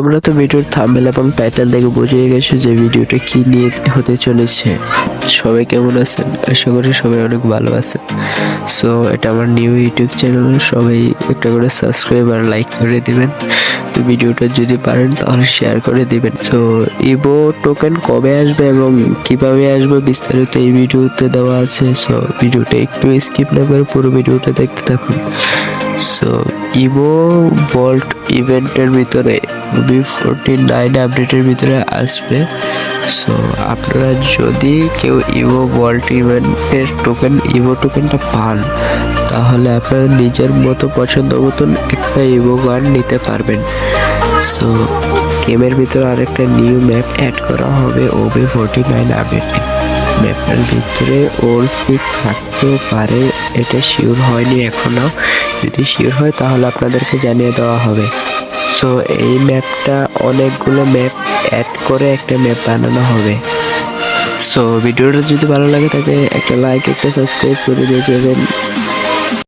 তোমরা তো ভিডিওর থাম্বনেল এবং টাইটেল দেখে বুঝে গেছো যে ভিডিওটা কি নিয়ে হতে চলেছে। সবাই কেমন আছেন? আশা করি সবাই অনেক ভালো আছেন। সো এটা আমার নিউ ইউটিউব চ্যানেল সবাই একটা করে সাবস্ক্রাইব আর লাইক করে দিবেন। ভিডিওটা যদি পারেন, তাহলে শেয়ার করে দিবেন। তো ইভো টোকেন কবে আসবে এবং কীভাবে আসবে বিস্তারিত এই ভিডিওতে দেওয়া আছে। সো ভিডিওটা একটু স্কিপ না করে পুরো ভিডিওটা দেখতে থাকুন। সো ইভো ভল্ট ইভেন্টের ভিতরে বি ফোরটি নাইন আপডেটের ভিতরে আসবে। সো আপনারা যদি কেউ ইভো ভল্ট ইভেন্টের টোকেন ইভো টোকেনটা পান, তাহলে আপনারা নিজের মতো পছন্দ মতন একটা ইভো গান নিতে পারবেন। সো গেমের ভিতরে আরেকটা নিউ ম্যাপ অ্যাড করা হবে ওবি ফোরটি নাইন আপডেটে ভিতরে ওল্ড পিক থাকতেও পারে। এটা শিওর হয়নি এখনও যদি শিওর হয়, তাহলে আপনাদেরকে জানিয়ে দেওয়া হবে। সো এই ম্যাপটা অনেকগুলো ম্যাপ অ্যাড করে একটা ম্যাপ বানানো হবে। সো ভিডিওটা যদি ভালো লাগে তাকে একটা লাইক একটা সাবস্ক্রাইব করে দিয়ে যাবেন।